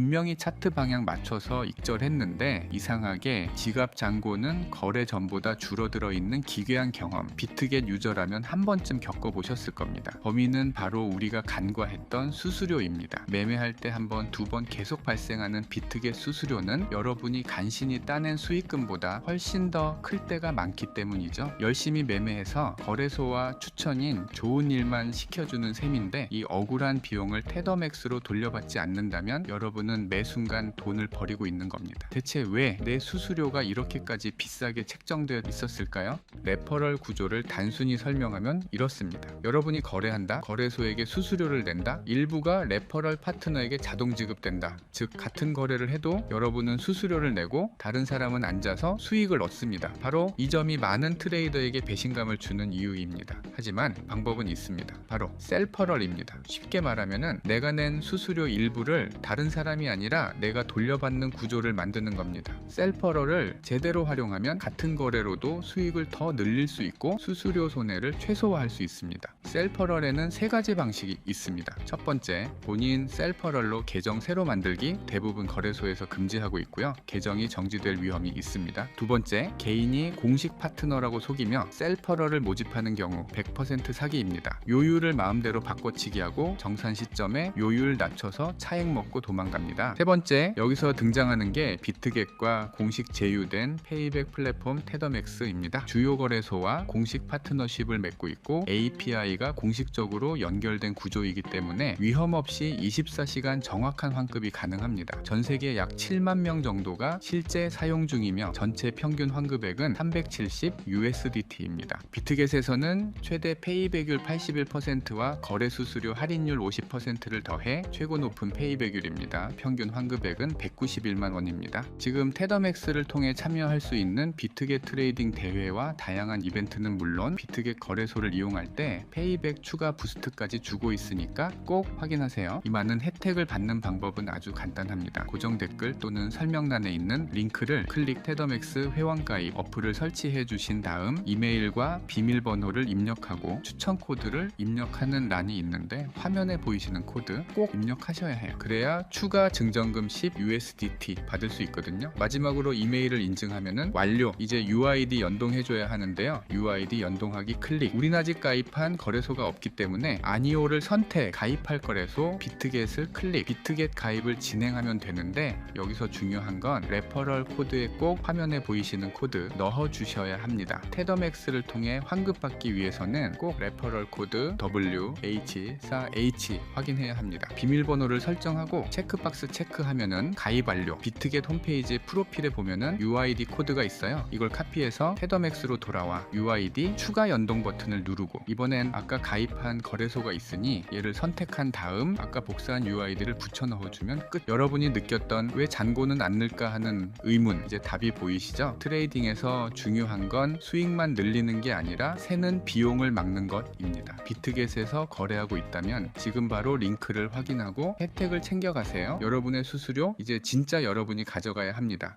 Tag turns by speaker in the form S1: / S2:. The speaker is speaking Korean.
S1: 분명히 차트 방향 맞춰서 익절했는데 이상하게 지갑 잔고는 거래 전보다 줄어들어 있는 기괴한 경험 비트겟 유저라면 한 번쯤 겪어보셨을 겁니다. 범인은 바로 우리가 간과했던 수수료입니다. 매매할 때 한 번, 두 번 계속 발생하는 비트겟 수수료는 여러분이 간신히 따낸 수익금보다 훨씬 더 클 때가 많기 때문이죠. 열심히 매매해서 거래소와 추천인 좋은 일만 시켜주는 셈인데 이 억울한 비용을 테더맥스로 돌려받지 않는다면 여러분 은매 순간 돈을 버리고 있는 겁니다. 대체 왜 내 수수료가 이렇게까지 비싸게 책정되어 있었을까요? 레퍼럴 구조를 단순히 설명하면 이렇습니다. 여러분이 거래한다, 거래소에게 수수료를 낸다, 일부가 레퍼럴 파트너에게 자동 지급된다. 즉 같은 거래를 해도 여러분은 수수료를 내고 다른 사람은 앉아서 수익을 얻습니다. 바로 이 점이 많은 트레이더에게 배신감을 주는 이유입니다. 하지만 방법은 있습니다. 바로 셀퍼럴입니다. 쉽게 말하면은 내가 낸 수수료 일부를 다른 사람이 아니라 내가 돌려받는 구조를 만드는 겁니다. 셀퍼럴을 제대로 활용하면 같은 거래로도 수익을 더 늘릴 수 있고 수수료 손해를 최소화할 수 있습니다. 셀퍼럴에는 세 가지 방식이 있습니다. 첫 번째, 본인 셀퍼럴로 계정 새로 만들기 대부분 거래소에서 금지하고 있고요. 계정이 정지될 위험이 있습니다. 두 번째, 개인이 공식 파트너라고 속이며 셀퍼럴을 모집하는 경우 100% 사기입니다. 요율을 마음대로 바꿔치기 하고 정산 시점에 요율 낮춰서 차액 먹고 도망 갑니다. 세 번째, 여기서 등장하는 게 비트겟과 공식 제휴된 페이백 플랫폼 테더맥스입니다. 주요 거래소와 공식 파트너십을 맺고 있고 API가 공식적으로 연결된 구조이기 때문에 위험 없이 24시간 정확한 환급이 가능합니다. 전 세계 약 7만 명 정도가 실제 사용 중이며 전체 평균 환급액은 370 USDT입니다. 비트겟에서는 최대 페이백율 81%와 거래 수수료 할인율 50%를 더해 최고 높은 페이백율입니다. 평균 환급액은 191만 원입니다. 지금 테더맥스를 통해 참여할 수 있는 비트겟 트레이딩 대회와 다양한 이벤트는 물론 비트겟 거래소를 이용할 때 페이백 추가 부스트까지 주고 있으니까 꼭 확인하세요. 이 많은 혜택을 받는 방법은 아주 간단합니다. 고정 댓글 또는 설명란에 있는 링크를 클릭 테더맥스 회원가입 어플을 설치해 주신 다음 이메일과 비밀번호를 입력하고 추천 코드를 입력하는 란이 있는데 화면에 보이시는 코드 꼭 입력하셔야 해요. 그래야 추가 증정금 10 USDT 받을 수 있거든요. 마지막으로 이메일을 인증하면은 완료. 이제 UID 연동해줘야 하는데요. UID 연동하기 클릭. 우린 아직 가입한 거래소가 없기 때문에 아니오를 선택. 가입할 거래소 비트겟을 클릭. 비트겟 가입을 진행하면 되는데 여기서 중요한 건 레퍼럴 코드에 꼭 화면에 보이시는 코드 넣어 주셔야 합니다. 테더맥스를 통해 환급받기 위해서는 꼭 레퍼럴 코드 W H 4 H 확인해야 합니다. 비밀번호를 설정하고 체크 박스 체크하면은 가입 완료. 비트겟 홈페이지 프로필에 보면은 UID 코드가 있어요. 이걸 카피해서 테더맥스로 돌아와 UID 추가 연동 버튼을 누르고 이번엔 아까 가입한 거래소가 있으니 얘를 선택한 다음 아까 복사한 UID를 붙여 넣어주면 끝. 여러분이 느꼈던 왜 잔고는 안 늘까 하는 의문 이제 답이 보이시죠? 트레이딩에서 중요한 건 수익만 늘리는 게 아니라 새는 비용을 막는 것입니다. 비트겟에서 거래하고 있다면 지금 바로 링크를 확인하고 혜택을 챙겨가세요. 여러분의 수수료 이제 진짜 여러분이 가져가야 합니다.